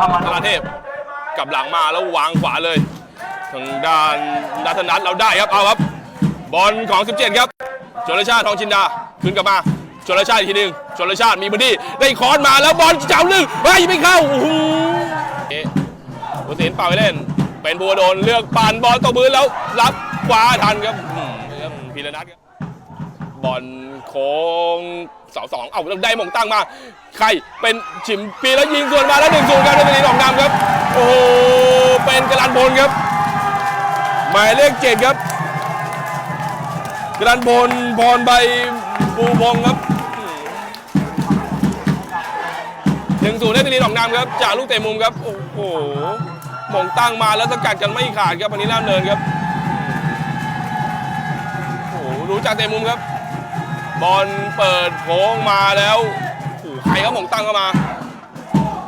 ธาเทพกลับหลังมาแล้ววางขวาเลย ทางด้านนัทนัทเราได้ครับเอาครับ บอลของ 17 ครับชนลชาติทองชินดาขึ้นกลับมาชนลชาติอีกทีหนึ่งชนลชาติมีบอดี้ได้คอนมาแล้วบอลเจ้าลึกเฮ้ยไม่เข้าโอ้โหเอ๊ะผู้สินเป่าไปเล่น เป็นบัวโดนเลือกปั่นบอลตกมือแล้วรับขวาทันครับอืมครับพีระนัทครับ บอลโค้งเสาสองเอ้าแล้วได้มงตั้งมา ใครเป็นฉิมปีแล้วยิงส่วนมาแล้วหนึ่งศูนย์ครับในตีสองนำครับ โอ้โหเป็นกรันพลครับ หมายเลขเจ็ดครับกรันพลพรใบบูพงครับหนึ่งศูนย์ในตีสองนำครับจากลูกเตะมุมครับ โอ้โหมงตั้งมาแล้วสกัดกันไม่ขาดครับอันนี้ล่ามเนินครับโอ้โหรู้จักเตะมุมครับ บอลเปิดโค้งมาแล้วโอ้ใครเขาหม่งตั้งเข้ามา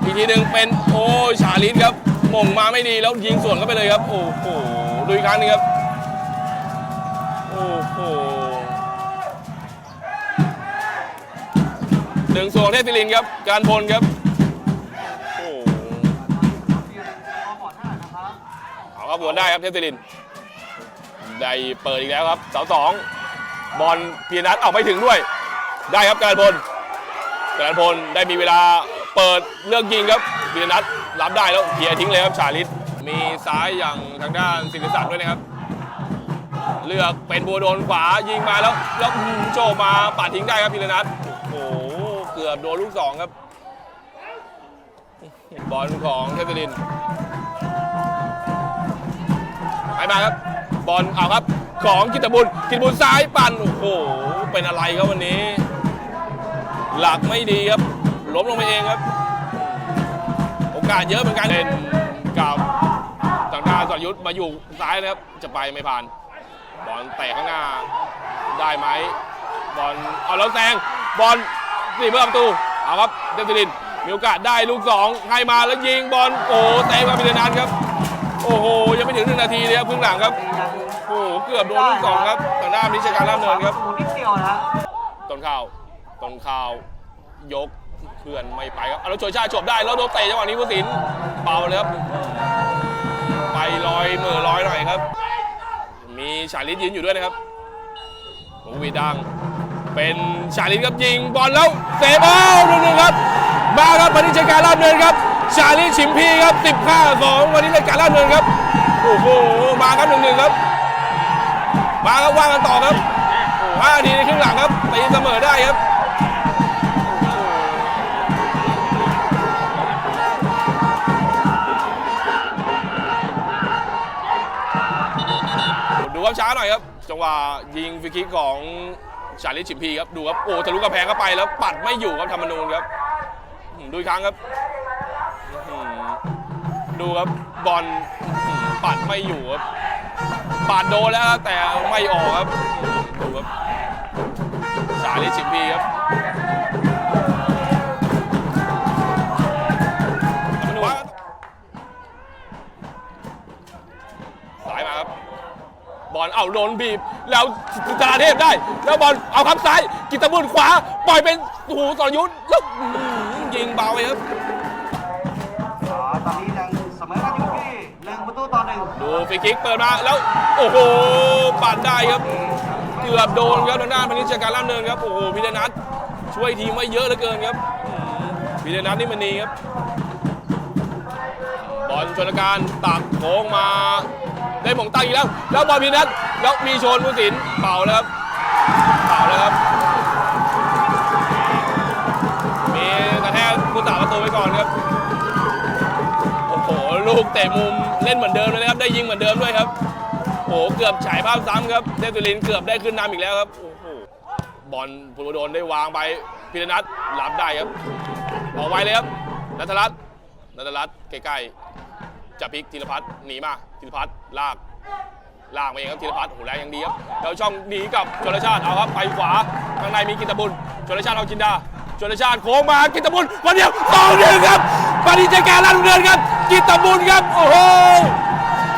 อีกทีหนึ่งเป็นโอ้ยชาลิสครับหม่งมาไม่ดีแล้วยิงสวนเข้าไปเลยครับ โอ้โหดูอีกครั้งหนึงครับ โอ้โหหนึ่งส่วนเทพศิรินครับ การพลครับโอ้โหเอาครับวได้ครับเทพศิรินได้เปิดอีกแล้วครับเสาสอง บอลพีนัทเอาไม่ถึงด้วย ได้ครับการพลการพลได้มีเวลาเปิดเลือกยิงครับพีนัทรับได้แล้วเคลียทิ้งเลยครับชาลิตมีซ้ายอย่างทางด้านศิริศักดิ์ด้วยนะครับ เลือกเป็นบัวโดนขวายิงมาแล้วแล้วอื้อหือโจมาปาดทิ้งได้ครับพีนัทโอ้โหเกือบโดนลูกสองครับ บอลของเทพลินไปมาครับ บอลเอาครับ ของกิตบุญกิตบุญซ้ายปั่นโอ้โหเป็นอะไรครับวันนี้ หลักไม่ดีครับล้มลงไปเองครับ โอกาสเยอะเหมือนกันเล่นกับทางด้านสรยุทธ์มาอยู่ซ้ายนะครับจะไปไม่ผ่าน บอลแตะข้างหน้าได้ไหมบอลเอาแล้วแซงบอลสี่เมื่อประตูเอาครับเดนติลินมีโอกาสได้ลูกสองให้มาแล้วยิงบอลโอ้โหเตะมาพิเดนันครับ โอ้โห งไม่ถึงหนึ่งนาทีเลยครับครึ่งหลังครับ โอ้โหเกือบโดนลูกสองครับทางด้านนิชการล่ามเนินครับนิดเดียวนะฮะต้นข้าวต้นข้าวยกเพื่อนไม่ไปครับเอาแล้วโชยชาติจบได้แล้วโดนเตะจังหวะนี้ผู้สินเป่าเลยครับไปลอยมือลอยหน่อยครับ มีชาลิสยืนอยู่ด้วยนะครับหงวีดัง เป็นชาลิสครับยิงบอลแล้วเตะบอลหนึ่งหนึ่งครับ มาครับวันนี้ใช้การล่ามเนินครับ ชาลิสชิมพีครับ15 2วันนี้ใช้การล่าเนินครับ โอ้โห มาครับหนึ่งหนึ่งครับ มาครับว่างกันต่อครับโอ้โหห้านาทีในครึ่งหลังครับตีเสมอได้ครับดูครับช้าหน่อยครับ จังหวะยิงฟรีคิกของชาลิชิมพีครับ ดูครับ โอ้ทะลุกระแพงเข้าไปแล้วปัดไม่อยู่ครับธรรมนูญครับดูอีกครั้งครับ ดูครับบอลปัดไม่อยู่ครับปัดโดนแล้วครับแต่ไม่ออกครับดูครับชาลิสชิมพีครับสายมาครับ บอลเอาโดนบีบ แล้วจาราเทพได้ แล้วบอลเอาครับซ้าย กิตบุญขวา ปล่อยเป็นหูสรยุทธ์แล้วยิงเบาไปครับ ดูฟรีคิกเปิดมาแล้วโอ้โหปัดได้ครับ เกือบโดนครับทางด้านพนิชการล่ามเนินครับโอ้โหพิเดนัทช่วยทีมไว้เยอะเหลือเกินครับพิเดนัทนี่มันนีครับบอลชนการตักโค้งมาได้หม่งตั้งอีกแล้ว แล้วบอลพินัทแล้วมีชนผู้สินเป่าแล้วครับเป่าแล้วครับมีกระแทกผู้สาประตูไว้ก่อนครับ ลูกเตะมุมเล่นเหมือนเดิมเลยนะครับ ได้ยิงเหมือนเดิมด้วยครับโอ้โหเกือบฉายภาพซ้ำครับเทพตุลินเกือบได้ขึ้นนำอีกแล้วครับโอ้โหบอลปุโดนได้วางไปพิรนัทรับได้ครับออกไวเลยครับนัทรัตน์นัทรัตน์ใกล้ๆจะพลิกธีรพัฒน์หนีมาธีรพัฒน์ลากลากมาเองครับธีรพัฒน์โอ้โหแรงอย่างดีครับแล้วช่องหนีกับชลชาติเอาครับไปขวาข้างในมีกิตบุญชลชาติเอาจินดาชลชาติโค้งมากิตบุญคนเดียวสองหนึ่งครับปฏิเจการลั่นเดินครับ กิตบุญครับ โอ้โห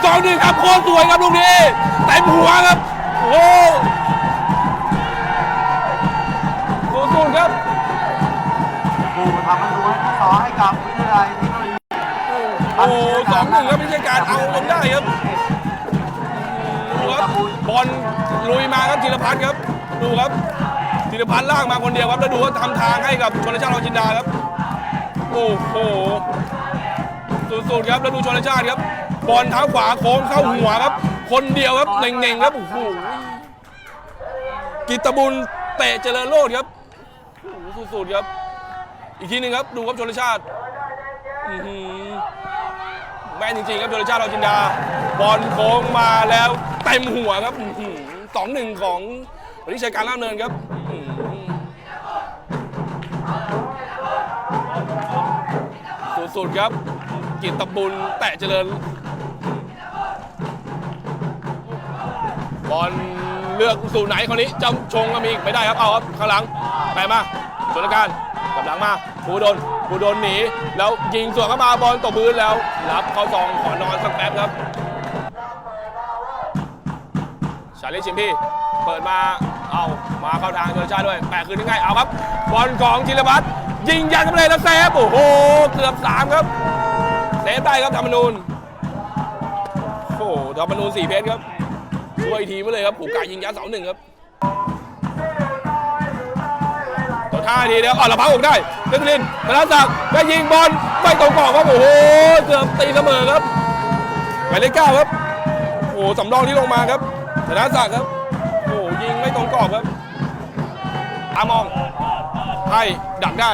สองหนึ่งครับโคตรสวยครับลูกนี้เต็มหัวครับ โอ้โหศูนย์ศูนครับผู้ทำมันตูยห้ผู้สอให้กับวิทยาลัยทคโนโลโอ้โหสองหนึ่งครับพิธีการเอาลงได้ครับดูครับบอลลุยมาครับธีรพัฒน์ครับ ดูครับธีรพัฒน์ล่างมาคนเดียวครับแล้วดูว่าทำทางให้กับชนชาติเราจินดาครับ โอ้โห สุดๆครับแล้วดูชนชาติครับบอลเท้าขวาโค้งเข้าหัวครับ คนเดียวครับเน่งๆครับโอ้โหกิตตบุญเตะเจริญโลดครับโอ้โหสุดๆครับ อีกทีหนึ่งครับดูครับชนชาติแม่นจริงๆครับชนชาติเราจินดา บอลโค้งมาแล้วเต็มหัวครับสองหนึ่งของวิชัยการล่าเนินครับสุดๆครับ กิตตบุญแตะเจริญ บอลเลือกสู่ไหนคนนี้จำชงก็มีไม่ได้ครับเอาครับข้างหลังไปมาสวนการกับหลังมาภูดนภูดนหนี แล้วยิงสวนเข้ามาบอลตกพื้นแล้วรับเข้าซองขอนอนสักแป๊บครับชาลิชิมพี่เปิดมาเอามาเข้าทางเจอชาด้วยแปะคืนง่ายเอาครับ บอลของธีรพัฒน์ยิงยันเข้าไปเลยแล้วเซฟโอ้โห เกือบสามครับ เซฟได้ครับธรรมนูญโอ้โหธรรมนูญสี่เพชรครับช่วยทีมไว้เลยครับผูกกายิงยัดเสาหนึ่งครับต่อท่าทีเดียวอ่อนละพักออกได้เบสลินธนศักดิ์ได้ยิงบอลไม่ตรงกรอบครับโอ้โหเกือบตีเสมอครับหมายเลขเก้าครับโอ้โหสำรองที่ลงมาครับธนศักดิ์ครับโอ้โหยิงไม่ตรงกรอบครับอามองให้ดักได้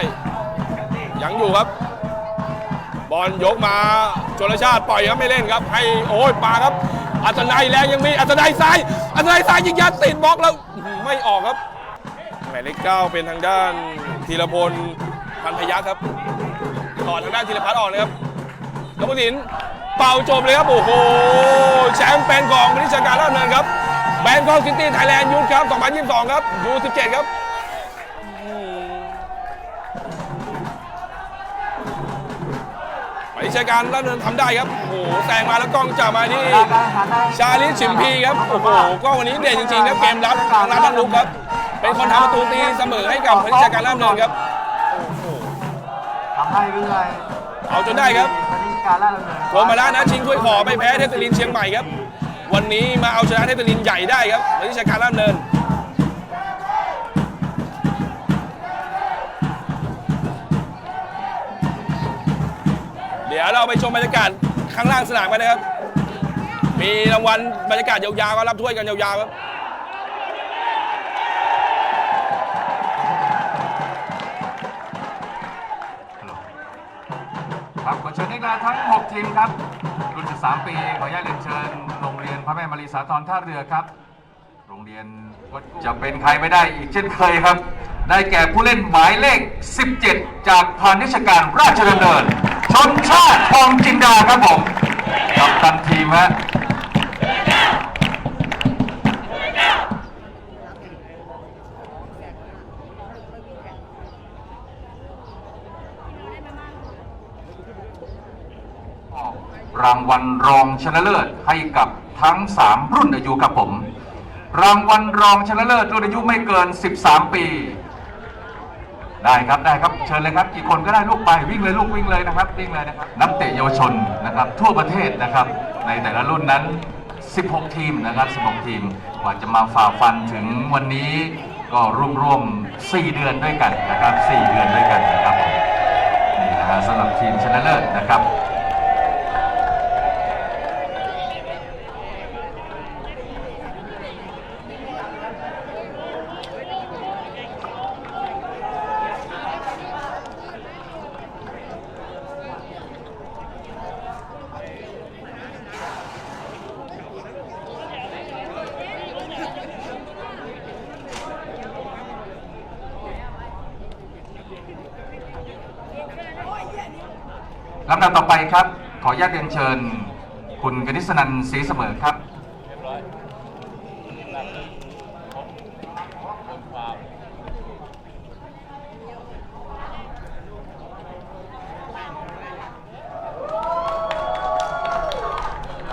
ยังอยู่ครับ บอลยกมาชนลชาติปล่อยครับไม่เล่นครับ ให้โอ้ยปาครับ อัศนัยแรงยังมีอัศนัยซ้ายอัศนัยซ้ายยิงยัดติดบล็อกแล้วไม่ออกครับหมายเลขเก้าเป็นทางด้านธีรพลพันพยัคฆ์ครับต่อทางด้านธีรพัฒน์ออกเลยครับแล้วผู้สินเป่าจบเลยครับโอ้โหแชมป์เป็นของบริษัทการล่าเนินครับแบงคอกซิตี้ไทยแลนด์ยูทครับ 2022 ครับยู17 ครับ ไปใช้การล่าเนินทำได้ครับ โอ้โหแซงมาแล้วกล้องจับมาที่ชาลิสชิมพีครับ โอ้โหก็วันนี้เด่นจริงๆครับเกมรับทางรับทางลุกครับ เป็นคนทำประตูตีเสมอให้กับพนิชาการล่ามเนินครับโอ้โหทำให้วิไลเอาจนได้ครับพนิชการล่าเริงโรมาแล้วนะชิงถ้วยขอไปแพ้เทพลินเชียงใหม่ครับ วันนี้มาเอาชนะเทพลินใหญ่ได้ครับพนิชาการล่ามเนินเเราไปชมบรรยากาศข้างล่างสนามกันนะครับ มีรางวัลบรรยากาศยาวๆก็รับถ้วยกันยาวๆครับครับขอเชิญนักกีฬาทั้ง 6 ทีมครับ รุ่น 13 ปี ขออนุญาตเรียนเชิญ โรงเรียนพระแม่มารีสาทรท่าเรือครับ โรงเรียนวัดกุ้งจะเป็นใครไม่ได้อีกเช่นเคยครับ ได้แก่ผู้เล่นหมายเลข 17 จากพาณิชยการราชดำเนิน ชนชาติทองจินดาครับผมกับตันทีมฮะรางวัลรองชนะเลิศให้กับทั้ง 3 รุ่นอายุครับผม รางวัลรองชนะเลิศรุ่นอายุไม่เกิน 13 ปี ได้ครับได้ครับเชิญเลยครับกี่คนก็ได้ลูกไปวิ่งเลยลูกวิ่งเลยนะครับวิ่งเลยนะครับนักเตะเยาวชนนะครับทั่วประเทศนะครับในแต่ละรุ่นนั้น 16 ทีมนะครับ16 ทีมกว่าจะมาฝ่าฟันถึงวันนี้ก็ร่วมๆ4เดือนด้วยกันนะครับ4เดือนด้วยกันนะครับนี่นะฮะสำหรับทีมชนะเลิศนะครับ ลำดับต่อไปครับ ขออนุญาตเรียนเชิญ คุณกนิษนันท์ศรีเสมอครับ